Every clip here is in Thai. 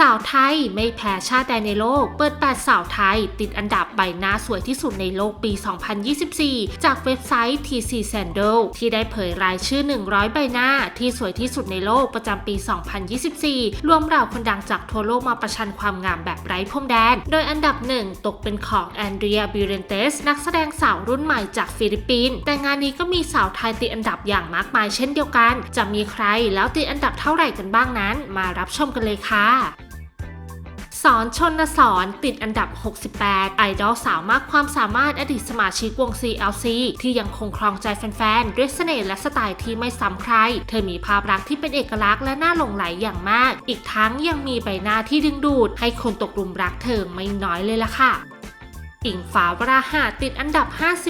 สาวไทยไม่แพ้ชาติใดในโลก เปิด8สาวไทย ติดอันดับใบหน้าสวยที่สุดในโลกปี 2024 จากเว็บไซต์ TC Sandal ที่ได้เผยรายชื่อ 100 ใบหน้าที่สวยที่สุดในโลกประจำปี 2024 รวมเหล่าคนดังจากทั่วโลกมาประชันความงามแบบไร้พรมแดน โดยอันดับหนึ่งตกเป็นของแอนเดรียบิเรนเตสนักแสดงสาวรุ่นใหม่จากฟิลิปปินส์ แต่งานนี้ก็มีสาวไทยติดอันดับอย่างมากมายเช่นเดียวกัน จะมีใครแล้วติดอันดับเท่าไหร่กันบ้างนั้น มารับชมกันเลยค่ะ สอนชนสอนติดอันดับ 68 ไอดอลสาวมากความสามารถอดีตสมาชิกวง CLC ที่ยังคงครองใจแฟนๆ ด้วยเสน่ห์และสไตล์ที่ไม่ซ้ำใคร เธอมีภาพลักษณ์ที่เป็นเอกลักษณ์และน่าหลงไหลอย่างมาก อีกทั้งยังมีใบหน้าที่ดึงดูด ให้คนตกหลุมรักเธอไม่น้อยเลยล่ะค่ะ อิงฟ้าวราหะติดอันดับ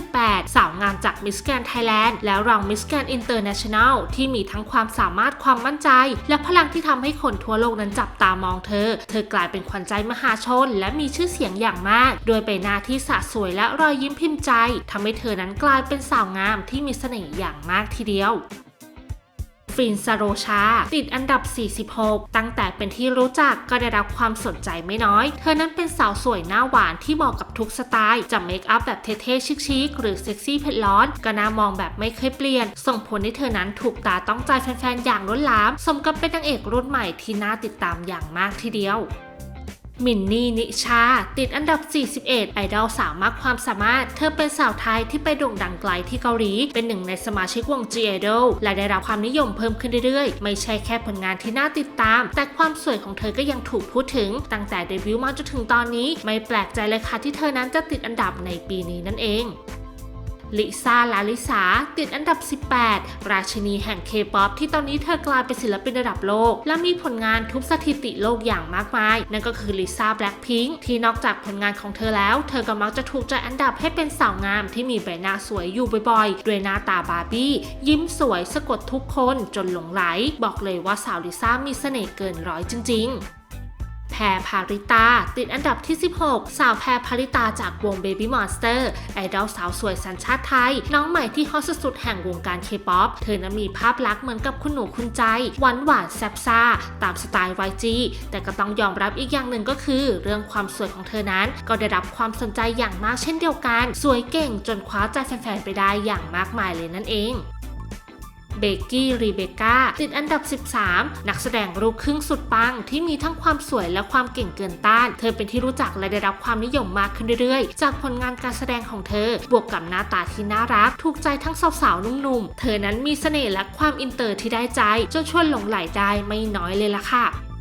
58 สาวงามจากมิสแกนไทยแลนด์และรองมิสแกนอินเตอร์เนชั่นแนลที่มีทั้งความสามารถความมั่นใจ และพลังที่ทำให้คนทั่วโลกนั้นจับตามองเธอ เธอกลายเป็นขวัญใจมหาชน และมีชื่อเสียงอย่างมาก โดยใบหน้าที่สะสวยและรอยยิ้มพิมพ์ใจทำให้เธอนั้นกลายเป็นสาวงามที่มีเสน่ห์อย่างมากทีเดียว ฟินซาโรชา ติดอันดับ 46 ตั้งแต่เป็นที่รู้จักก็ได้รับความสนใจไม่น้อย เธอนั้นเป็นสาวสวยหน้าหวานที่เหมาะกับทุกสไตล์ จะเมคอัพแบบเท่ๆชิคๆหรือเซ็กซี่เผ็ดร้อน ก็น่ามองแบบไม่เคยเปลี่ยน ส่งผลให้เธอนั้นถูกตาต้องใจแฟนๆอย่างล้นหลาม สมกับเป็นนางเอกรุ่นใหม่ที่น่าติดตามอย่างมากทีเดียว มินนี่นิชา ติดอันดับ 41 ไอดอลสาวมากความสามารถ เธอเป็นสาวไทยที่ไปโด่งดังไกลที่เกาหลี เป็นหนึ่งในสมาชิกวง G Idol และได้รับความนิยมเพิ่มขึ้นเรื่อยๆ ไม่ใช่แค่ผลงานที่น่าติดตาม แต่ความสวยของเธอก็ยังถูกพูดถึง ตั้งแต่เดบิวต์มาจนถึงตอนนี้ ไม่แปลกใจเลยค่ะที่เธอนั้นจะติดอันดับในปีนี้นั่นเอง ลิซ่าลาลิสาติดอันดับ 18 ราชินีแห่งเคป๊อปที่ตอนนี้เธอกลายเป็นศิลปินระดับโลก และมีผลงานทุบสถิติโลกอย่างมากมาย นั่นก็คือลิซ่าแบล็คพิงค์ที่นอกจากผลงานของเธอแล้ว เธอก็มักจะถูกจัดอันดับให้เป็นสาวงามที่มีใบหน้าสวยอยู่บ่อยๆ ด้วยหน้าตาบาร์บี้ ยิ้มสวยสะกดทุกคนจนหลงไหล บอกเลยว่าสาวลิซ่ามีเสน่ห์เกินร้อยจริง ๆ แพรพาริตา ติดอันดับที่ 16 สาวแพรพาริตาจากวง Baby Monster ไอดอลสาวสวยสัญชาติไทย น้องใหม่ที่ฮอตสุดๆแห่งวงการเคป๊อปเธอนั้นมีภาพลักษณ์เหมือนกับคุณหนูคุณใจ หวานหวานแซ่บซ่า ตามสไตล์ YG แต่ก็ต้องยอมรับอีกอย่างหนึ่งก็คือ เรื่องความสวยของเธอนั้น ก็ได้รับความสนใจอย่างมากเช่นเดียวกัน สวยเก่งจนคว้าใจแฟนๆไปได้อย่างมากมายเลยนั่นเอง เบกกี้รีเบก้าติดอันดับ 13 นักแสดงลูกครึ่งสุดปังที่มีทั้งความสวยและความเก่งเกินต้าน เธอเป็นที่รู้จักและได้รับความนิยมมากขึ้นเรื่อยๆ จากผลงานการแสดงของเธอ บวกกับหน้าตาที่น่ารัก ถูกใจทั้งสาวๆนุ่มๆ เธอนั้นมีเสน่ห์และความอินเตอร์ที่ได้ใจจนชวนหลงไหลได้ไม่น้อยเลยล่ะค่ะ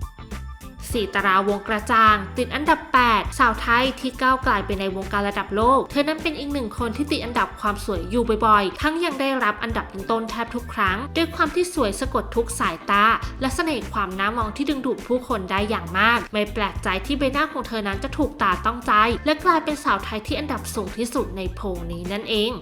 สีตาราวงกระจ่าง ติดอันดับ 8 สาวไทยที่ก้าวไกลไปในวงการระดับโลก เธอนั้นเป็นอีกหนึ่งคนที่ติดอันดับความสวยอยู่บ่อยๆ ทั้งยังได้รับอันดับต้นๆแทบทุกครั้ง ด้วยความที่สวยสะกดทุกสายตา และเสน่ห์ความน่ามองที่ดึงดูดผู้คนได้อย่างมาก ไม่แปลกใจที่ใบหน้าของเธอนั้นจะถูกตาต้องใจ และกลายเป็นสาวไทยที่อันดับสูงที่สุดในโพลนี้นั่นเอง